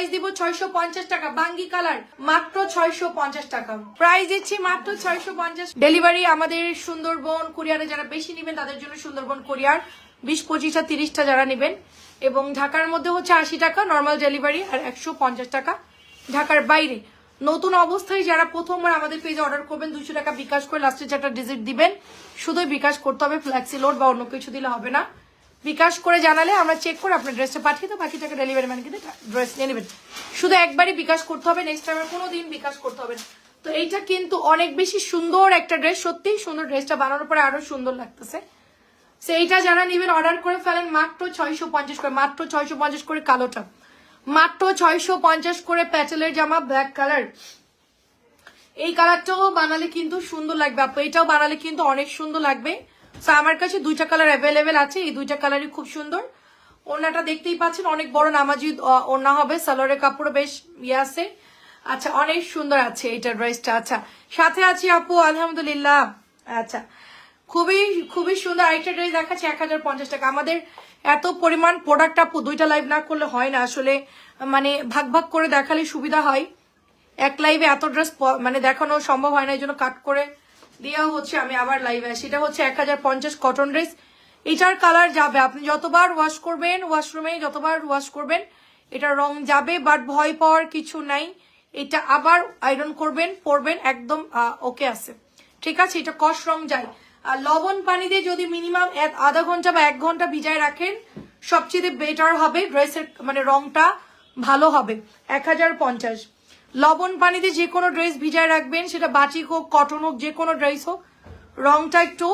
Price দিব ছয়শো পঞ্চাশ টাকা। বাঙ্গি কালার মাত্র ছয়শো পঞ্চাশ টাকা। প্রাইস দিচ্ছি মাত্র ছয়শো পঞ্চাশ। ডেলিভারি আমাদের সুন্দরবন, কুরিয়ারে যারা বেশি নেবেন, তাদের জন্য সুন্দরবন কুরিয়ার বিশ পঁচিশটা তিরিশটা যারা নেবেন। এবং ঢাকার মধ্যে হচ্ছে আশি টাকা নর্মাল ডেলিভারি আর একশো পঞ্চাশ টাকা। ঢাকার বাইরে, নতুন অবস্থায় যারা প্রথমবার আমাদের পেজে অর্ডার করবেন দুশো টাকা বিকাশ করে লাস্টে চারটা ডিজিট দিবেন, শুধুই বিকাশ করতে হবে ফ্ল্যাক্সি লোড বা অন্য কিছু দিলে হবে না। বিকাশ করে জানালে আমরা চেক করে আপনার ড্রেসটা পাঠিয়ে দেবো বাকি টাকা ডেলিভারি ম্যান কিন্তু ড্রেস নিয়ে নেবেন। শুধু একবারই বিকাশ করতে হবে নেক্সট টাইম কোনো দিন বিকাশ করতে হবে না। তো এইটা কিন্তু অনেক বেশি সুন্দর একটা ড্রেস সত্যিই সুন্দর ড্রেসটা বানানোর পরে আরও সুন্দর লাগতেছে। সো এইটা যারা নেবেন অর্ডার করে ফেলেন মাত্র ছয়শো পঞ্চাশ করে, মাত্র ছয়শো পঞ্চাশ করে কালোটা। মাত্র ছয়শো পঞ্চাশ করে প্যাটেলের জামা ব্ল্যাক কালার এই কালারটাও বানালে কিন্তু সুন্দর লাগবে, আপু। এটাও বানালে কিন্তু অনেক সুন্দর লাগবে। আমার কাছে দুইটা কালার অ্যাভেলেবেল আছে। এই দুইটা কালারই খুব সুন্দর। ওড়নাটা দেখতেই পাচ্ছেন, অনেক বড় নামাজি ওড়না হবে। সালোয়ারের কাপড়ও বেশ ইয়ে আছে। আচ্ছা অনেক সুন্দর আছে এটা ড্রেসটা। আচ্ছা সাথে আছি আপু, আলহামদুলিল্লাহ। আচ্ছা খুবই খুবই সুন্দর আরেকটা ড্রেস দেখাচ্ছি, এক হাজার পঞ্চাশ টাকা। আমাদের এত পরিমাণ প্রোডাক্ট আপু, দুইটা লাইভ না করলে হয় না। আসলে মানে ভাগ ভাগ করে দেখালে সুবিধা হয়। এক লাইভে এত ড্রেস মানে দেখানো সম্ভব হয় না, এই জন্য কাট করে দেওয়া হচ্ছে আমি আবার লাইভে আসি। এটা হচ্ছে এক হাজার পঞ্চাশ কটন ড্রেস এটার কালার যাবে। আপনি যতবার ওয়াশ করবেন ওয়াশরুমে যতবার ওয়াশ করবেন, এটা রং যাবে বাট ভয় পাওয়ার কিছু নাই। এটা আবার আয়রন করবেন, পরবেন, একদম ওকে আছে। ঠিক আছে, এটা কষ রং যায়। আর লবণ পানি দিয়ে যদি মিনিমাম আধা ঘণ্টা বা এক ঘণ্টা ভিজায় রাখেন, সবচেয়ে বেটার হবে। ড্রেসের মানে রংটা ভালো হবে। এক হাজার পঞ্চাশ। লবণ পানিতে যে কোনো ড্রেস ভিজায় রাখবেন, সেটা বাটিক হোক, কটন হোক, যে কোনো ড্রেস হোক। রংটা একটু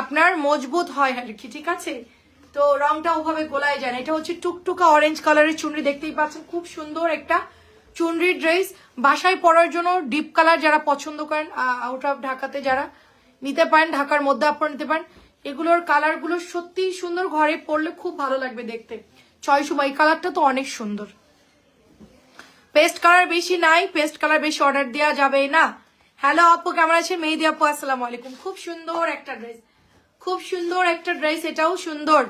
আপনার মজবুত হয় আর কি, ঠিক আছে? তো রংটা ওভাবে গোলায় যায় এটা হচ্ছে টুকটুকা অরেঞ্জ কালারের চুনরি, দেখতেই পাচ্ছেন, খুব সুন্দর একটা চুনরির ড্রেস। বাসায় পরার জন্য ডিপ কালার যারা পছন্দ করেন আউট অফ ঢাকাতে যারা নিতে পারেন, ঢাকার মধ্যে আপনারা নিতে পারেন, এগুলোর কালারগুলো সত্যি সুন্দর। ঘরে পরলে খুব ভালো লাগবে দেখতে। ছয় সময় কালারটা তো অনেক সুন্দর। পেস্ট কালার বেশি নাই পেস্ট কালার বেশি অর্ডার দেওয়া যাবে না। হ্যালো আপু, কেমন আছে মেহেদি আপু, আসসালামু আলাইকুম। খুব সুন্দর একটা ড্রেস খুব সুন্দর একটা ড্রেস এটাও সুন্দর।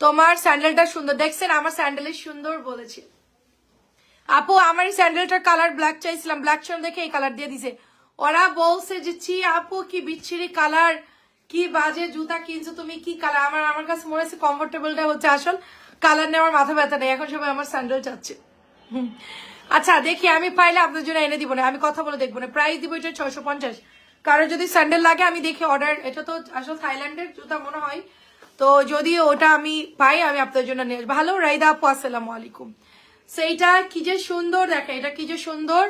তোমার স্যান্ডেলটা সুন্দর। দেখছেন, আমার স্যান্ডেলের সুন্দর বলেছে। আপু, আমার এই স্যান্ডেলটার কালার ব্ল্যাক চাইছিলাম। ব্ল্যাক ছিল দেখে এই কালার দিয়ে দিছে। ওরা বলছে যে, ছি, আপু, কি বিচ্ছিরি কালার কি বাজে জুতা কিনছো তুমি? কি কালার আমার আমার কাছে মনে হচ্ছে কমফোর্টেবলটা হচ্ছে আসল। কালার নেওয়ার মাথা ব্যথা নেই। এখন সবাই আমার স্যান্ডেল চাচ্ছে। হুম। আচ্ছা দেখি, আমি পাইলে আপনার জন্য এনে দিব না, আমি কথা বলে দেখব না। প্রাইস দিব এটা ছয়শো পঞ্চাশ। কারও যদি স্যান্ডেল লাগে, আমি দেখি অর্ডার এটা তো আসলে থাইল্যান্ডের জুতা মনে হয়। তো যদি ওটা আমি পাই, আমি আপনার জন্য নিয়ে ভালো, রাইদা আপু, আসসালামু আলাইকুম। সেইটা কি যে সুন্দর দেখে এটা কি যে সুন্দর।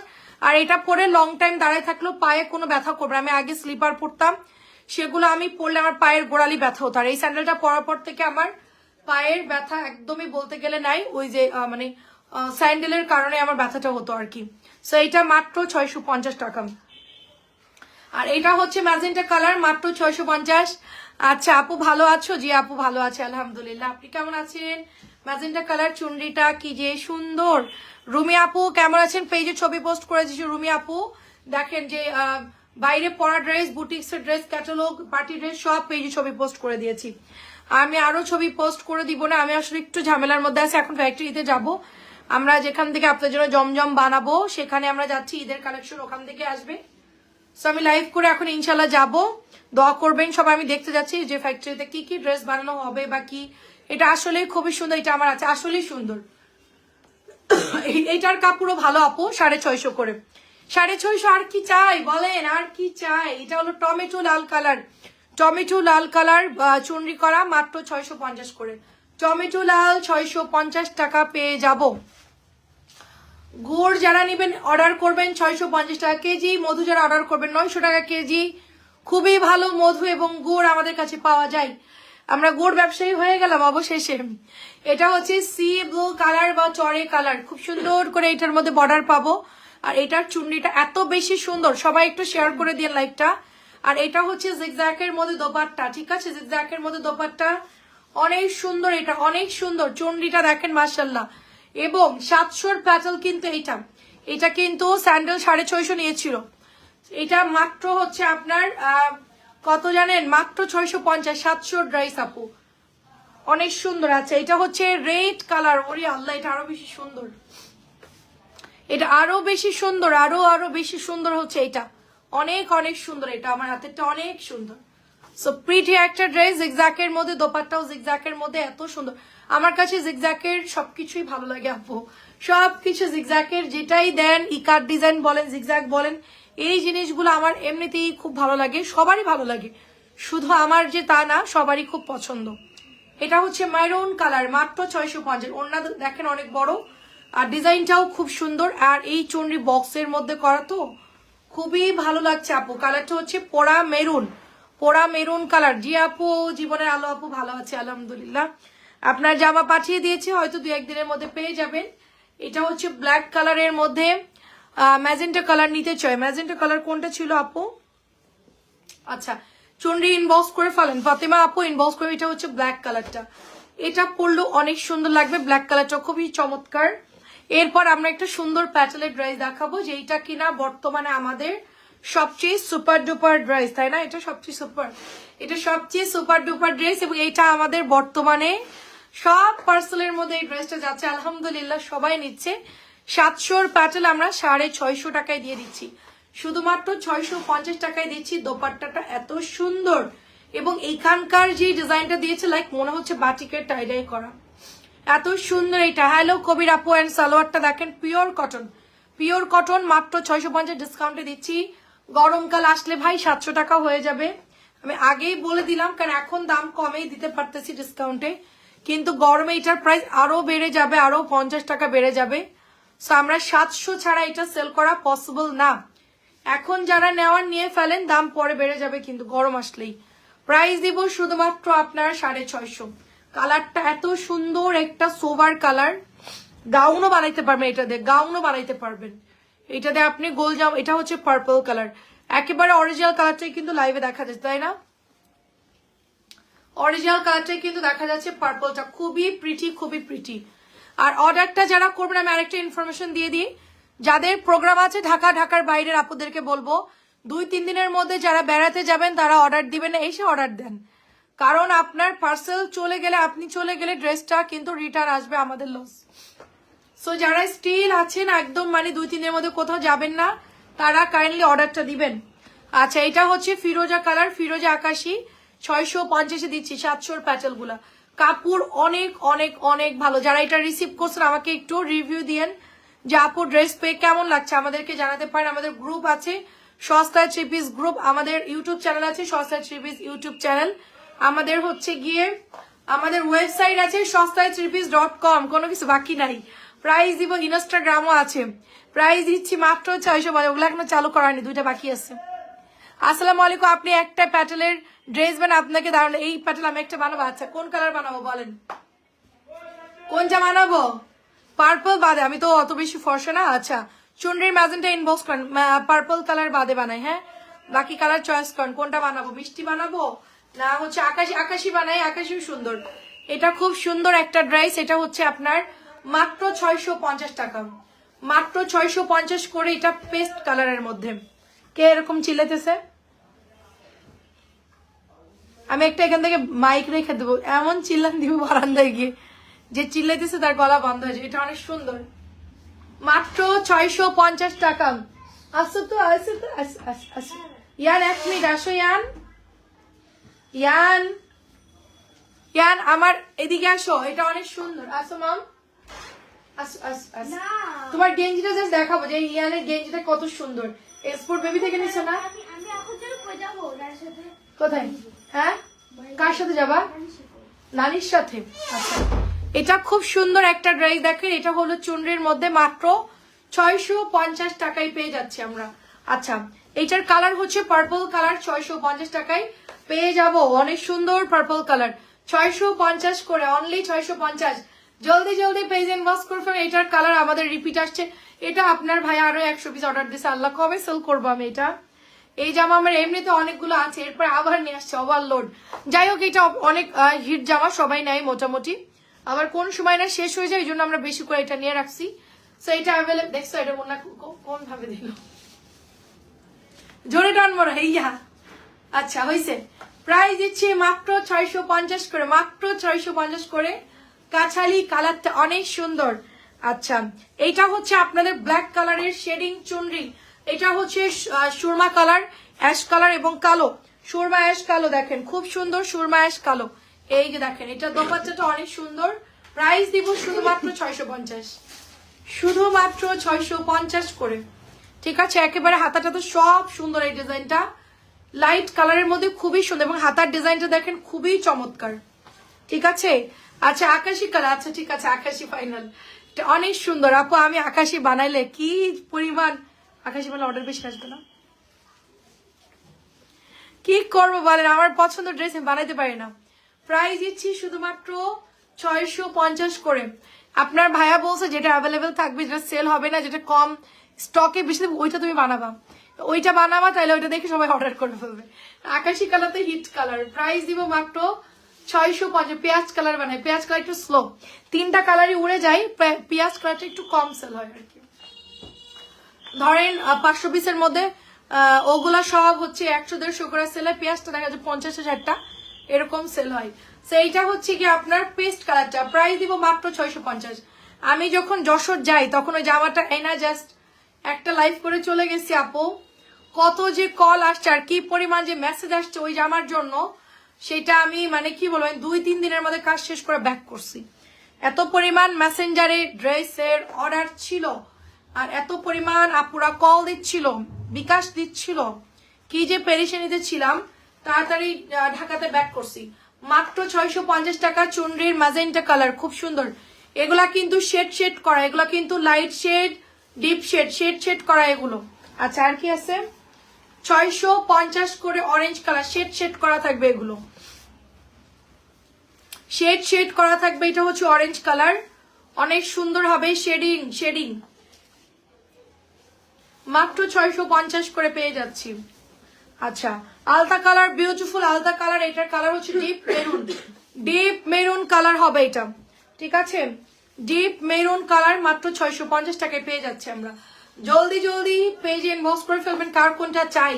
আর এটা পরে লং টাইম দাঁড়ায় থাকলেও পায়ে কোনো ব্যথা করবে। আমি আগে স্লিপার পরতাম, সেগুলো আমি পরলে আমার পায়ের গোড়ালি ব্যথা হতো। আর এই স্যান্ডেলটা পরার পর থেকে আমার পায়ের ব্যথা একদমই বলতে গেলে নাই। ওই যে মানে স্যান্ডেলের কারণে আমার ব্যথাটা হতো আর কি। সো এটা মাত্র ছয়শো পঞ্চাশ টাকা। আর এটা হচ্ছে ম্যাজেন্টা কালার, মাত্র ছয়শো পঞ্চাশ। আচ্ছা আপু ভালো আছো? জি, আপু ভালো আছে, আলহামদুলিল্লাহ। আপনি কেমন আছেন? ম্যাজেন্টা কালার, চুনরিটা কি যে সুন্দর। রুমি আপু, কেমন আছেন? পেজে ছবি পোস্ট করেছি রুমি আপু। দেখেন যে বাইরে পরা ড্রেস, বুটিক্সের ড্রেস, ক্যাটালগ, পার্টি ড্রেস, সব পেজে ছবি পোস্ট করে দিয়েছি। আমি আরও ছবি পোস্ট করে দিব না, আমি আসলে একটু ঝামেলার মধ্যে আছি, এখন ফ্যাক্টরিতে যাব। আমরা যেখান থেকে আপনার জন্য জমজম বানাবো, সেখানে আমরা যাচ্ছি, ঈদের কালেকশন ওখান থেকে আসবে। সো আমি লাইভ করে এখন ইনশাল্লাহ যাব। দোয়া করবেন, সবাই আমি দেখতে যাচ্ছি যে ফ্যাক্টরিতে কি কি ড্রেস বানানো হবে বা কি। এটা আসলে খুবই সুন্দর, এটা আমার আছে, আসলেই সুন্দর। এইটার কাপড়ও ভালো আপু, সাড়ে ছয়শো করে। সাড়ে ছয়শো আর কি চাই, বলেন, আর কি চাই? এটা হলো টমেটো লাল কালার। টমেটো লাল কালার চুনরি করা, মাত্র ছয়শো পঞ্চাশ করে। টমেটো লাল ছয়শো পঞ্চাশ টাকা পেয়ে যাব। গুড় যারা নেবেন অর্ডার করবেন ছয়শো পঞ্চাশ টাকা কেজি, মধু যারা অর্ডার করবেন নয়শো টাকা কেজি। খুবই ভালো মধু এবং গুড় আমাদের কাছে পাওয়া যায়। আমরা গুড় ব্যবসায়ী হয়ে গেলাম অবশেষে। এটা হচ্ছে সি ব্লু কালার বা চড়ে কালার খুব সুন্দর করে এটার মধ্যে বর্ডার পাবো। আর এটার চুন্নিটা এত বেশি সুন্দর। সবাই একটু শেয়ার করে দিয়ে লাইভটা আর এটা হচ্ছে জিগজ্যাকের মধ্যে দোপাট্টা। ঠিক আছে জিগজ্যাকের মধ্যে দোপাট্টা। অনেক সুন্দর এটা, অনেক সুন্দর। চুন্ডিটা দেখেন মার্শাল্লাহ এবং সাতশোর প্যাটেল কিন্তু এইটা। এটা কিন্তু স্যান্ডেল সাড়ে ছয়শো নিয়েছিল। এটা মাত্র হচ্ছে আপনার কত জানেন? মাত্র ছয়শো পঞ্চাশ সাতশো ড্রাইস আপু। অনেক সুন্দর আছে। এটা হচ্ছে রেড কালার। ওরে আল্লাহ, এটা আরও বেশি সুন্দর। এটা আরও বেশি সুন্দর, আরও আরও বেশি সুন্দর হচ্ছে এটা। অনেক অনেক সুন্দর এটা। আমার হাতেরটা অনেক সুন্দর। সো প্রিটি একটা ড্রেস জিগজ্যাকের মধ্যে, দোপাট্টাও জিগজ্যাকের মধ্যে, এত সুন্দর। আমার কাছে জিগজ্যাকের সবকিছুই ভালো লাগে আপু সবকিছু জিগজ্যাকের যেটাই দেন, ইকার ডিজাইন বলেন জিগজ্যাক বলেন, এই জিনিসগুলো আমার এমনিতেই খুব ভালো লাগে, সবারই ভালো লাগে। শুধু আমার যে তা না, সবারই খুব পছন্দ। এটা হচ্ছে মাইরন কালার মাত্র ছয়শো পঞ্চাশ। ওনার দেখেন অনেক বড়, আর ডিজাইনটাও খুব সুন্দর, আর এই চন্ডি বক্সের মধ্যে করা তো খুবই ভালো লাগছে আপু কালারটা হচ্ছে পোড়া মেরুন পোড়া মেরুন কালার। জি আপু, জীবনের আলো আপু ভালো আছে, আলহামদুলিল্লাহ। আপনার জামা পাঠিয়ে দিয়েছে, হয়তো দু একদিনের মধ্যে পেয়ে যাবেন। এটা হচ্ছে ব্ল্যাক কালারের মধ্যে ম্যাজেন্টা কালার নিতে চাই। ম্যাজেন্টা কালার কোনটা ছিল আপু? আচ্ছা চন্ডি ইনবক্স করে ফেলেন। ফাতেমা আপু ইনবক্স করে, এটা হচ্ছে ব্ল্যাক কালারটা এটা পরলেও অনেক সুন্দর লাগবে ব্ল্যাক কালারটা খুবই চমৎকার। এরপর আমরা একটা সুন্দর প্যাটেলের ড্রেস দেখাবো যেটা কিনা বর্তমানে আমাদের সবচেয়ে সুপার ডুপার ড্রেস তাই না? এটা সবচেয়ে সুপার এটা সবচেয়ে সুপার ডুপার ড্রেস এবং এটা আমাদের বর্তমানে সব পার্সেলের মধ্যে এই ড্রেসটা যাচ্ছে। আলহামদুলিল্লাহ, সবাই নিচ্ছে। সাতশোর প্যাটেল আমরা সাড়ে ছয়শো টাকায় দিয়ে দিচ্ছি। শুধুমাত্র ছয়শো পঞ্চাশ টাকায় দিচ্ছি। দোপাট্টাটা এত সুন্দর এবং এইখানকার যে ডিজাইনটা দিয়েছে লাইক মনে হচ্ছে বাটিকের টাইডাই করা। এত সুন্দর এটা হ্যালো কবির আপু অ্যান্ড সালোয়ারটা দেখেন পিওর কটন পিওর কটন মাত্র ছয়শো পঞ্চাশ ডিসকাউন্টে দিচ্ছি। গরমকাল আসলে ভাই সাতশো টাকা হয়ে যাবে। আমি আগেই বলে দিলাম, কারণ এখন দাম কমেই দিতে পারতেছি ডিসকাউন্টে কিন্তু গরমে এটার প্রাইস আরও বেড়ে যাবে আরও পঞ্চাশ টাকা বেড়ে যাবে। সো আমরা সাতশো ছাড়া এটা সেল করা পসিবল না। এখন যারা নেওয়ার নিয়ে ফেলেন, দাম পরে বেড়ে যাবে, কিন্তু গরম আসলেই। প্রাইস দিব শুধুমাত্র আপনার সাড়ে ছয়শো। কালারটা এত সুন্দর একটা সোবার কালার গাউনও বানাইতে পারবেন এটা দিয়ে গাউনও বানাইতে পারবেন। এটা দিয়ে আপনি গোল জাম এটা হচ্ছে পার্পল কালার একেবারে অরিজিনাল কালারটাই কিন্তু লাইভে দেখা যাচ্ছে, তাই না? অরিজিনাল কালারটাই কিন্তু দেখা যাচ্ছে পার্পলটা খুবই প্রিটি খুবই প্রিটি আর অর্ডারটা যারা করবেন, আমি আরেকটা ইনফরমেশন দিয়ে দিই। যাদের প্রোগ্রাম আছে ঢাকা, ঢাকার বাইরের আপুদেরকে বলব, দুই, তিন দিনের মধ্যে যারা বেড়াতে যাবেন, তারা অর্ডার দিবেন এসে অর্ডার দেন। কারণ আপনার পার্সেল চলে গেলে, আপনি চলে গেলে ড্রেসটা কিন্তু রিটার্ন আসবে আমাদের লস সো যারা স্টিল আছেন, একদম মানে দুই, তিনের মধ্যে কোথাও যাবেন না, তারা কাইন্ডলি অর্ডারটা দিবেন। আচ্ছা এটা হচ্ছে ফিরোজা কালার ফিরোজা আকাশি। ছয়শো পঞ্চাশে দিচ্ছি, সাতশোর প্যাটেলগুলা কাপড় অনেক অনেক অনেক ভালো। যারা এটা রিসিভ করছেন, আমাকে একটু রিভিউ দিয়েন। যে আপু ড্রেস পেয়ে কেমন লাগছে? আমাদেরকে জানাতে পারেন। আমাদের গ্রুপ আছে সস্তায় থ্রি পিস গ্রুপ আমাদের ইউটিউব চ্যানেল আছে সস্তায় থ্রি পিস ইউটিউব চ্যানেল আমাদের হচ্ছে গিয়ে, আমাদের ওয়েবসাইট আছে সস্তায় থ্রি পিস ডট কম কোনো কিছু বাকি নাই। প্রাইস দিব, ইনস্টাগ্রামও আছে। প্রাইস দিচ্ছি মাত্র ছয়শো বাজে ওগুলো এখনও চালু করানি দুইটা বাকি আছে। আসসালামু আলাইকুম, আপনি একটা প্যাটেলের ড্রেস বানান, আপনাকে দাঁড়ান এই প্যাটেল আমি একটা বানাবো আচ্ছা কোন কালার বানাবো বলেন? কোনটা বানাবো? পার্পল বাদে, আমি তো অত বেশি ফর্সা না আচ্ছা। চুনরির ম্যাজেন্টা ইনবক্স করেন পার্পল কালার বাদে বানাই হ্যাঁ? বাকি কালার চয়েস করেন, কোনটা বানাবো? মিষ্টি বানাবো? না, হচ্ছে আকাশি আকাশি বানাই, আকাশিও সুন্দর। এটা খুব সুন্দর একটা ড্রেস, এটা হচ্ছে আপনার মাত্র ছয়শো পঞ্চাশ টাকা। মাত্র ছয়শো পঞ্চাশ করে এটা পেস্ট কালারের মধ্যে। কে এরকম চিল্লাতেছে আমি একটা এখান থেকে মাইক রেখে দেবো। এমন চিল্লান দিব বারান্দায় গিয়ে। যে চিল্লাইতেছে তার গলা বন্ধ হয়েছে এটা অনেক সুন্দর। মাত্র ছয়শো পঞ্চাশ টাকা। আসো তো আসো তো ইয়ান, এক মিনিট আসো, ইয়ান। ইয়ান। ইয়ান, আমার এদিকে আসো। এটা অনেক সুন্দর। আসো, মাম। তোমার গেঞ্জিটা জাস্ট দেখাবো যে ইয়ানের গেঞ্জিটা কত সুন্দর। এক্সপোর্ট বেবি থেকে নিছো না? কোথায়? হ্যাঁ? কার সাথে যাবা? নানির সাথে। আচ্ছা। এটা খুব সুন্দর একটা ড্রেস দেখেন এটা হলো চুনরির মধ্যে মাত্র ছয়শো পঞ্চাশ টাকায় পেয়ে যাচ্ছি আমরা। আচ্ছা এটার কালার হচ্ছে পার্পল কালার ছয়শো পঞ্চাশ টাকায় পেয়ে যাব। অনেক সুন্দর পার্পল কালার। ছয়শো পঞ্চাশ করে অনলি ছয়শো পঞ্চাশ। জলদি জলদি পেজ ইনবক্স করে ফেলুন এটার কালার আমাদের রিপিট আসছে। এটা আপনার ভাই আরও একশো পিস অর্ডার দিয়েছে আল্লাহ কবে সেল করব আমি এটা? এই জামা আমার এমনিতে অনেকগুলো আছে, এরপর আবার নিয়ে আসছে ওভারলোড যাই হোক, এটা অনেক হিট জামা, সবাই নেয় মোটামুটি। আবার কোন সময় না শেষ হয়ে যায়, এই জন্য আমরা বেশি করে এটা নিয়ে রাখছি। সো এটা অ্যাভেলেবল দেখছ, এটা মনে কোন ভাবে দিল? জোরে টান মরো, হেইয়া। আচ্ছা হয়েছে প্রাইস দিচ্ছি মাত্র ছয়শো পঞ্চাশ করে, মাত্র ছয়শো পঞ্চাশ করে। কাছালি কালারটা অনেক সুন্দর। আচ্ছা এইটা হচ্ছে আপনাদের ব্ল্যাক কালারের শেডিং চুনরি। এটা হচ্ছে সুরমা কালার অ্যাশ কালার এবং কালো। সুরমা অ্যাশ কালো দেখেন, খুব সুন্দর সুরমা অ্যাশ কালো। এই দেখেন, এটা দোপাচ্চাটা অনেক সুন্দর। প্রাইস দিব শুধুমাত্র ছয়শো পঞ্চাশ। শুধুমাত্র ছয়শো পঞ্চাশ করে। ঠিক আছে, একেবারে হাতাটা তো সব সুন্দর এই ডিজাইনটা। লাইট কালারের মধ্যে খুবই সুন্দর এবং হাতার ডিজাইনটা দেখেন খুবই চমৎকার। ঠিক আছে আচ্ছা আকাশি কালার আচ্ছা ঠিক আছে, আকাশি ফাইনাল অনেক সুন্দর। আপু, আমি আকাশি বানাইলে কি পরিমাণ? আকাশি বানালে অর্ডার বেশি আসবে না? কি করব বলেন? আমার পছন্দ ড্রেস আমি বানাইতে পারি না। প্রাইস দিচ্ছি শুধুমাত্র ছয়শো পঞ্চাশ করে। আপনার ভাইয়া বলছে যেটা অ্যাভেলেবেল থাকবে, যেটা সেল হবে না, যেটা কম স্টকে বেশি ওইটা তুমি বানাবা। ওইটা বানাবা, তাহলে ওইটা দেখে সবাই অর্ডার করে ফেলবে। আকাশি কালার তো হিট কালার প্রাইস দিব মাত্র ছয়শো পঞ্চাশ পেঁয়াজ কালার বানায় পেঁয়াজ কালার একটু স্লো তিনটা কালারই উড়ে যায় পেঁয়াজ কালারটা একটু কম সেল হয় আর কি। ধরেন পাঁচশো পিসের মধ্যে ওগুলা সব হচ্ছে একশো, দেড়শো করে সেল হয়। পেঁয়াজটা দেখা যায় পঞ্চাশ ষাটটা এরকম সেল হয়। সেইটা হচ্ছে কি আপনার পেস্ট কালারটা প্রাইস দিব মাত্র ছয়শো পঞ্চাশ। আমি যখন যশোর যাই, তখন ওই জামাটা এনা জাস্ট একটা লাইভ করে চলে গেছি, আপু। কত যে কল আসছে আর কি পরিমাণ যে মেসেজ আসছে ওই জামার জন্য সেটা আমি মানে কি বলব দুই, তিন দিনের মধ্যে কাজ শেষ করে ব্যাক করছি। এত পরিমাণ মেসেঞ্জারে ড্রেসের অর্ডার ছিল আর এত পরিমাণ আপুরা কল দিচ্ছিল, বিকাশ দিচ্ছিল, কি যে পেরেশানিতে ছিলাম, তাড়াতাড়ি ঢাকাতে ব্যাক করছি। মাত্র ছয়শো পঞ্চাশ টাকা চুনরির ম্যাজেন্টা কালার খুব সুন্দর। এগুলা কিন্তু শেড শেড করা, এগুলা কিন্তু light shade deep shade shade shade করা এগুলো। আচ্ছা আর কি আছে? ছয়শো পঞ্চাশ করে অরেঞ্জ কালার শেড শেড করা থাকবে এগুলো। শেড শেড করা থাকবে, এটা হচ্ছে অরেঞ্জ কালার অনেক সুন্দর হবে শেডিং শেডিং মাত্র ছয়শো পঞ্চাশ করে পেয়ে যাচ্ছি। আচ্ছা আলতা কালার বিউটিফুল আলতা কালার এটার কালার হচ্ছে deep maroon deep maroon colour হবে এটা। ঠিক আছে? ডিপ মেরুন কালার মাত্র ছয়শো পঞ্চাশ টাকায় পেয়ে যাচ্ছে আমরা। জলদি জলদি পেজে ইনবক্স করে ফেলবেন কার কোনটা চাই?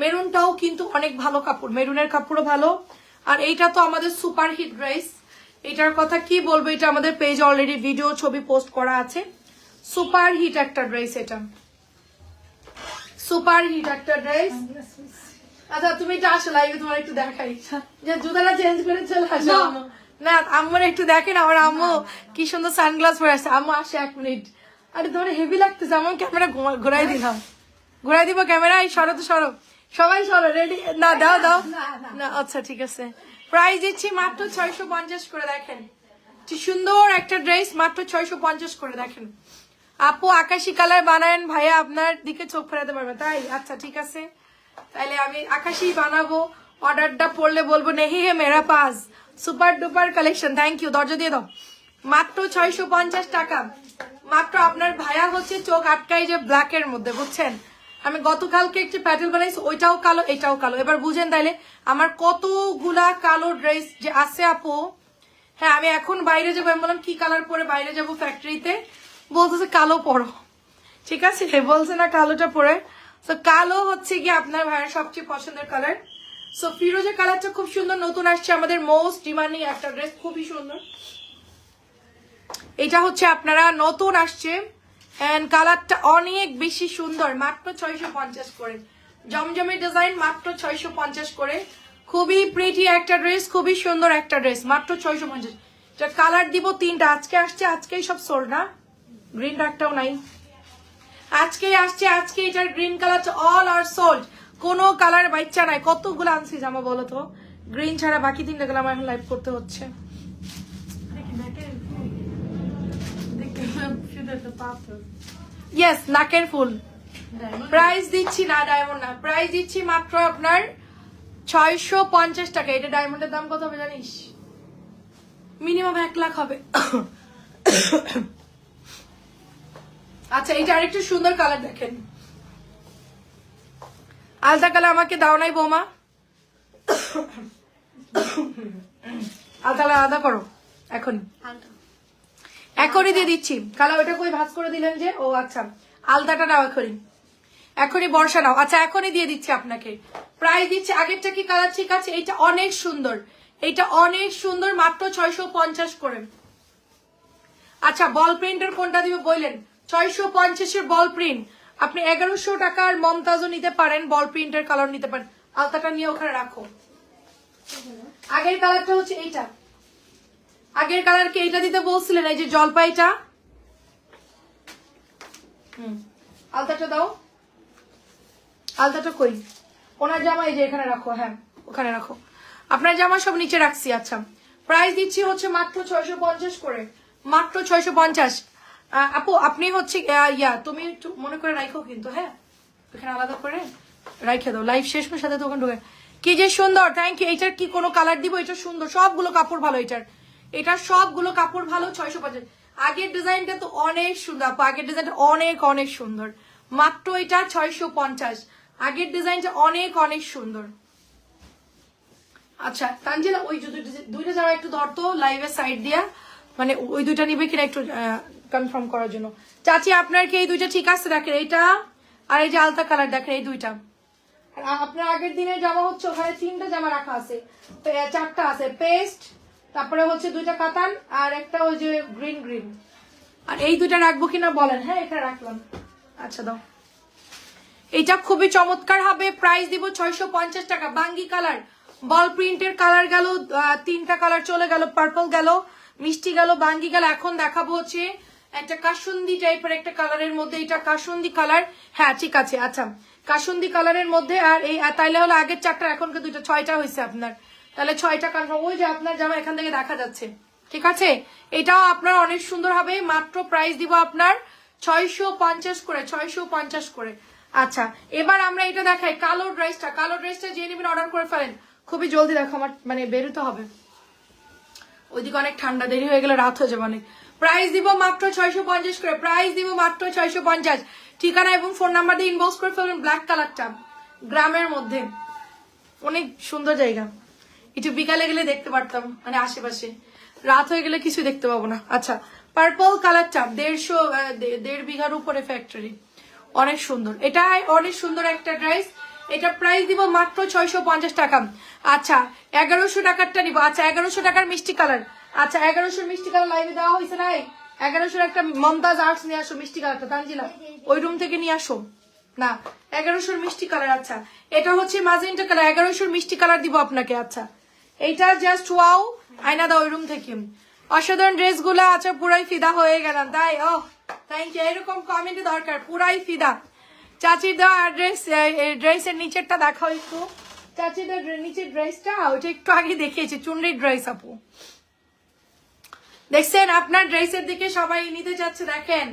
মেরুনটাও কিন্তু অনেক ভালো কাপড় মেরুনের কাপড়ও ভালো। আর এইটা তো আমাদের সুপার হিট ড্রেস এটার কথা কি বলব এটা আমাদের পেজে অলরেডি ভিডিও ছবি পোস্ট করা আছে। সুপার হিট একটা ড্রেস এটা। সুপার হিট একটা ড্রেস আচ্ছা তুমি এটা আসো লাইভে তোমার একটু দেখাই। যে জুতাটা চেঞ্জ করে চলে আসো। না। আম্মুর একটু দেখেন আমার আম্মু কি সুন্দর সানগ্লাস পরে আসছে আম্মু আসে এক মিনিট আরে তোমার হেভি লাগতেছে আমার ক্যামেরা ঘুরাই দিলাম। ঘুরাই দিব ক্যামেরা এই সরো তো সরো। সবাই সরো রেডি না দাও দাও। না আচ্ছা ঠিক আছে। প্রাইস দিচ্ছি মাত্র ছয়শো পঞ্চাশ করে দেখেন। কি সুন্দর একটা ড্রেস মাত্র ছয়শো পঞ্চাশ করে দেখেন। আপু আকাশি কালার বানায়েন ভাইয়া আপনার দিকে চোখ ফেরাতে পারবে। তাই? আচ্ছা ঠিক আছে। তাইলে আমি আকাশি বানাবো। অর্ডারটা পড়লে বলব নেহি হে মেরা pass. Super duper collection thank you দরজা দিয়ে দাও। মাত্র ছয়শো পঞ্চাশ টাকা। মাত্র আপনার ভাইয়া হচ্ছে চোখ আটকাই যে ব্ল্যাকের মধ্যে, বুঝছেন? আমি গতকালকে একটি প্যাটেল বানাইছি, ওইটাও কালো, এটাও কালো। এবার বুঝেন তাইলে, আমার কতগুলা কালো ড্রেস যে আছে আপু হ্যাঁ আমি এখন বাইরে যাব, আমি বললাম, কি কালার পরে বাইরে যাব ফ্যাক্টরিতে বলতেছে, কালো পরো। ঠিক আছে? বলছে না, কালোটা পরে। তো কালো হচ্ছে কি আপনার ভাইয়ের সবচেয়ে পছন্দের কালার সো ফিরোজের কালারটা খুব সুন্দর, নতুন আসছে, আমাদের মোস্ট ডিমান্ডিং একটা ড্রেস খুবই সুন্দর। এটা হচ্ছে আপনারা নতুন আসছে। এন্ড কালারটা অনেক বেশি সুন্দর, মাত্র ছয়শো পঞ্চাশ করে। জমজমের ডিজাইন মাত্র ছয়শো পঞ্চাশ করে। খুবই প্রিটি একটা ড্রেস খুবই সুন্দর একটা ড্রেস মাত্র ছয়শো পঞ্চাশ। এটা কালার দিব তিনটা, আজকে আসছে, আজকেই সব সোল্ড না। গ্রিন ডাকটাও নাই। আজকে আসছে, আজকে এটার গ্রিন কালারটা অল আর সোল্ড কোনো কালার বাচ্চা নাই, কতগুলো আনছি জামা বলো তো? গ্রিন ছাড়া বাকি তিনটা কালার আমার এখন লাইভ করতে হচ্ছে। ইয়েস নাকের ফুল প্রাইস দিচ্ছি না ডায়মন্ড না। প্রাইস দিচ্ছি মাত্র আপনার ছয়শো পঞ্চাশ টাকা। এটা ডায়মন্ডের দাম কত হবে জানিস? মিনিমাম এক লাখ হবে। আচ্ছা এটা আরেকটু সুন্দর কালার দেখেন। আলতা কালার আমাকে দাও নাই বৌমা। আলতা কালার আলাদা করো এখন। এখনই দিয়ে দিচ্ছি। কালা ওটা কই? ভাজ করে দিলেন যে? ও আচ্ছা। আলদাটা নাও এখনই। এখনই বর্ষা নাও। আচ্ছা এখনই দিয়ে দিচ্ছি আপনাকে। প্রাইস দিচ্ছি, আগেরটা কি কালার ঠিক আছে? এটা অনেক সুন্দর। এটা অনেক সুন্দর, মাত্র ছয়শো পঞ্চাশ করে। আচ্ছা বল প্রিন্টের কোনটা দিবে বললেন? ছয়শো পঞ্চাশের বল প্রিন্ট আপনি এগারোশো টাকার মমতাজও নিতে পারেন বল প্রিন্টের কালার নিতে পারেন। আলতাটা নিয়ে ওখানে রাখো। আগের কালারটা হচ্ছে এইটা। আগের কালার কি? এইটা দিতে বলছিলেন, এই যে জলপাইটা। হুম, আলতাটা দাও। আলতাটা কই? ওনার জামা এই যে এখানে রাখো হ্যাঁ ওখানে রাখো। আপনার জামা সব নিচে রাখছি আচ্ছা। প্রাইস দিচ্ছি হচ্ছে মাত্র ছয়শো পঞ্চাশ করে। মাত্র ছয়শো পঞ্চাশ। আপু, আপনি হচ্ছে ইয়া, তুমি একটু মনে করে রাখো কিন্তু হ্যাঁ? এখানে আলাদা করে রাইখে দাও। লাইভ শেষ করে সাথে তখন ঢুকে কি যে সুন্দর থ্যাংক ইউ এটার কি কোনো কালার দিব? এটা সুন্দর। সবগুলো কাপড় ভালো এটার। এটার সবগুলো কাপড় ভালো, ছয়শো পঞ্চাশ। আগের ডিজাইনটা তো অনেক সুন্দর, আপু। আগের ডিজাইনটা অনেক অনেক সুন্দর। মাত্র এটা ছয়শো পঞ্চাশ। আগের ডিজাইনটা অনেক অনেক সুন্দর। আচ্ছা তানজিলা, ওই দুইটা- জামা একটু ধরতো লাইভের সাইড দিয়া। মানে ওই দুইটা নিবে কিনা একটু কনফার্ম করার জন্য। চাচি, আপনার কি এই দুইটা ঠিক আছে? দেখেন, এইটা আর এই যে আলতা কালার দেখেন, এই দুইটা। আপনার আগের দিনের জামা হচ্ছে ওখানে তিনটা জামা রাখা আছে। চারটা আছে। পেস্ট তারপরে হচ্ছে দুইটা কাতান আর একটা ওই যে গ্রিন গ্রিন আর এই দুইটা রাখব কিনা বলেন। হ্যাঁ এটা রাখলাম। আচ্ছা দাও। এটা খুবই চমৎকার হবে। প্রাইস দিব ছয়শো পঞ্চাশ টাকা। বাঙ্গি কালার। বল প্রিন্টের কালার গেল তিনটা কালার চলে গেল। পার্পল গেল মিষ্টি গেল বাঙ্গি গেল। এখন দেখাবো হচ্ছে একটা কাসুন্দি টাইপের একটা কালারের মধ্যে। এটা কাসুন্দি কালার হ্যাঁ ঠিক আছে। আচ্ছা। কাসুন্দি কালারের মধ্যে আর এই তাইলে হলো আগের চারটা। এখনকে দুইটা ছয়টা হয়েছে আপনার। তাহলে ছয়টা কনফার্ম ওই যে আপনার জামা এখান থেকে দেখা যাচ্ছে। ঠিক আছে? এটাও আপনার অনেক সুন্দর হবে। মাত্র প্রাইস দিব আপনার ছয়শো পঞ্চাশ করে, ছয়শো পঞ্চাশ করে। আচ্ছা এবার আমরা এটা দেখাই। কালো ড্রেসটা কালো ড্রেসটা যে নেবেন অর্ডার করে ফেলেন। খুবই জলদি দেখো আমার মানে বেরোতে হবে। ওইদিকে অনেক ঠান্ডা, দেরি হয়ে গেলে রাত হয়ে যাবে অনেক। প্রাইস দিব মাত্র ছয়শো পঞ্চাশ করে। প্রাইস দিব মাত্র ছয়শো পঞ্চাশ। ঠিকানা এবং ফোন নাম্বার দিয়ে ইনবক্স করে ফেলবেন ব্ল্যাক কালারটা গ্রামের মধ্যে। অনেক সুন্দর জায়গা। একটু বিকালে গেলে দেখতে পারতাম মানে আশেপাশে। রাত হয়ে গেলে কিছু দেখতে পাবো না। আচ্ছা পার্পল কালারটা দেড়শো দেড় বিঘার উপরে ফ্যাক্টরি অনেক সুন্দর। এটা অনেক সুন্দর একটা ড্রেস এটা প্রাইস দিব মাত্র ছয়শো পঞ্চাশ টাকা। আচ্ছা এগারোশো টাকারটা নিবো। আচ্ছা এগারোশো টাকার মিষ্টি কালার আচ্ছা এগারোশো মিষ্টি কালার লাইভে দেওয়া হয়েছে নাই এগারোশোর একটা মমতাজ আর্টস নিয়ে আসো মিষ্টি কালারটা তানজিলা। ওই রুম থেকে নিয়ে আসো। না, এগারোশোর মিষ্টি কালার আচ্ছা। এটা হচ্ছে মাজেন্টা কালার এগারোশোর মিষ্টি কালার দিব আপনাকে আচ্ছা। এইটা জাস্ট ওয়াও আয়না দাও ওই রুম থেকে। অসাধারণ ড্রেসগুলো আচ্ছা পুরাই ফিদা হয়ে গেলাম, তাই? ও থ্যাংক ইউ এরকম কমেন্টে দরকার, পুরাই ফিদা। চাচির দেওয়া ড্রেস ড্রেসের নিচেরটা দেখাও একটু। চাচিদের নিচের ড্রেসটা ওইটা একটু আগে দেখিয়েছি, চুনরির ড্রেস আপু। দেখছেন, আপনার ড্রেসের দিকে সবাই নিতে যাচ্ছে, দেখেন।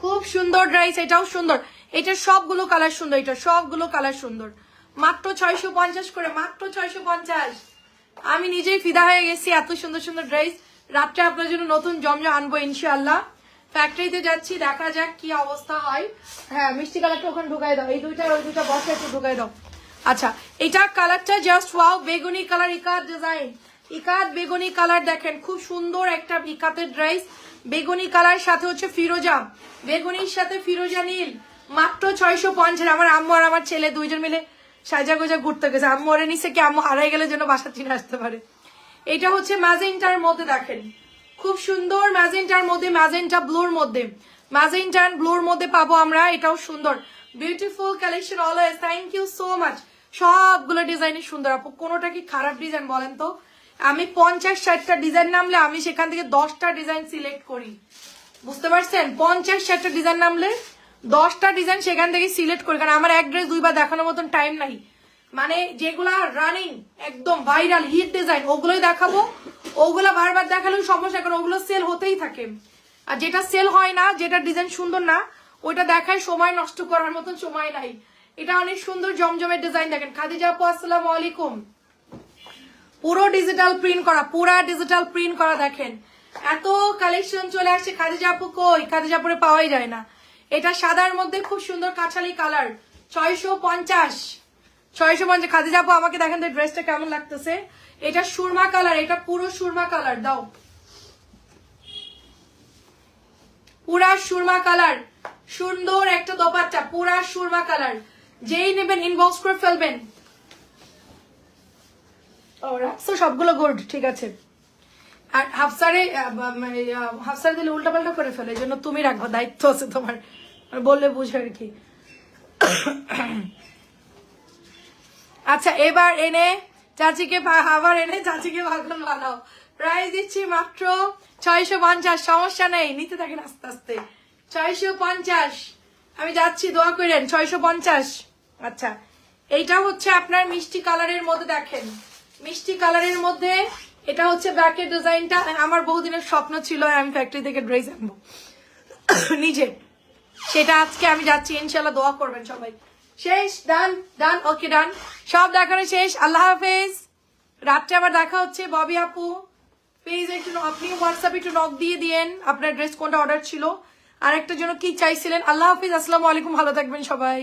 খুব সুন্দর ড্রেস এটাও সুন্দর। এটা সবগুলো কালার সুন্দর, এটা সবগুলো কালার সুন্দর। মাত্র ছয়শো পঞ্চাশ করে, মাত্র ছয়শো পঞ্চাশ। আমি নিজেই ফিদা হয়ে গেছি এত সুন্দর সুন্দর ড্রেস। রাত্রে আপনার জন্য নতুন জমজম আনব ইনশাল্লাহ ফ্যাক্টরিতে যাচ্ছি, দেখা যাক কি অবস্থা হয়। হ্যাঁ মিষ্টি কালারটা ওখানে ঢুকাই দাও। এই দুইটা, ওই দুইটা বসে একটু ঢুকাই দাও। আচ্ছা এটা কালারটা জাস্ট ওয়াও বেগুনি কালার ইকাত ডিজাইন ইকাত বেগুনি কালার দেখেন, খুব সুন্দর একটা ইকাতের ড্রেস বেগুনি কালার সাথে হচ্ছে ফিরোজা। বেগুনির সাথে ফিরোজা নীল। মাত্র ছয়শো পঞ্চাশ, আমার আম্মু আর আমার ছেলে দুইজন মিলে সাজা গোজা ঘুরতে গেছে। আম্মু ওরে নিচে কি আম্মু হারাই গেলে যেন বাসা চিনে আসতে পারে। এটা হচ্ছে ম্যাজেন্টার মধ্যে দেখেন। খুব সুন্দর ম্যাজেন্টার মধ্যে, ম্যাজেন্টা ব্লুর মধ্যে। ম্যাজেন্টা ব্লুর মধ্যে পাবো আমরা, এটাও সুন্দর। Beautiful collection always thank you so much সবগুলো ডিজাইনই সুন্দর। আপু, কোনোটা কি খারাপ ডিজাইন বলেন তো? আমি পঞ্চাশ ষাটটা ডিজাইন নামলে আমি সেখান থেকে দশটা ডিজাইন সিলেক্ট করি। বুঝতে পারছেন? পঞ্চাশ ষাটটা ডিজাইন নামলে দশটা ডিজাইন সেখান থেকে সিলেক্ট করি, কারণ আমার এক ড্রেস দুইবার দেখানোর মতন টাইম নাই। মানে যেগুলা রানিং একদম ভাইরাল হিট ডিজাইন ওগুলোই দেখাবো। ওগুলা বারবার দেখালেও সমস্যা, কারণ ওগুলো সেল হতেই থাকে। আর যেটা সেল হয় না, যেটা ডিজাইন সুন্দর না, ওইটা দেখায় সময় নষ্ট করার মতন সময় নাই। এটা অনেক সুন্দর জমজমের ডিজাইন দেখেন। খাদিজা আপু, আসসালামু আলাইকুম। পুরো ডিজিটাল প্রিন্ট করা, পুরা ডিজিটাল প্রিন্ট করা দেখেন। এত কালেকশন চলে আসছে খাদিজা আপু কই? খাদিজা আপুরে পাওয়াই যায় না। এটা সাদার মধ্যে খুব সুন্দর কাঁঠালি কালার। ছয়শো পঞ্চাশ। ছয়শো পঞ্চাশ। খাদিজা আপু, আমাকে দেখেন তো ড্রেসটা কেমন লাগতেছে। এটা সুরমা কালার, এটা পুরো সুরমা কালার, দাও। পুরা সুরমা কালার। সুন্দর একটা দোপাট্টা, পুরা সুরমা কালার। যেই নেবেন ইনবক্স করে ফেলবেন। ও, রাখছো, সবগুলো গোল্ড ঠিক আছে। আর হাফসারে মানে, হাফসারে দিলে উল্টাপাল্টা করে ফেলে জন্য তুমি রাখবা দায়িত্ব আছে তোমার। বললে বুঝে আর কি। আচ্ছা এবার এনে চাচিকে আবার এনে চাচিকে ভাগন বানাও। প্রাইস দিচ্ছি মাত্র ছয়শো পঞ্চাশ সমস্যা নেই নিতে থাকেন আস্তে আস্তে। ছয়শো পঞ্চাশ আমি যাচ্ছি দোয়া করেন ছয়শো পঞ্চাশ। আচ্ছা এইটা হচ্ছে আপনার মিষ্টি কালারের মধ্যে দেখেন। মিষ্টি কালারের মধ্যে এটা হচ্ছে ব্যাকের ডিজাইনটা আমার বহুদিনের স্বপ্ন ছিল আমি ফ্যাক্টরি থেকে ড্রেস আনব। নিজে সেটা আজকে আমি যাচ্ছি ইনশাল্লাহ দোয়া করবেন সবাই। শেষ, ডান ডান ওকে ডান। সব দেখানো শেষ, আল্লাহ হাফেজ। রাত্রে আবার দেখা হচ্ছে, ববি আপু। প্লিজ একটু আপনি হোয়াটসঅ্যাপে একটু নক দিয়ে দিয়েন আপনার ড্রেস কোনটা অর্ডার ছিল। আর একটা জন্য কি চাইছিলেন? আল্লাহ হাফিজ, আসসালামু আলাইকুম, ভালো থাকবেন সবাই।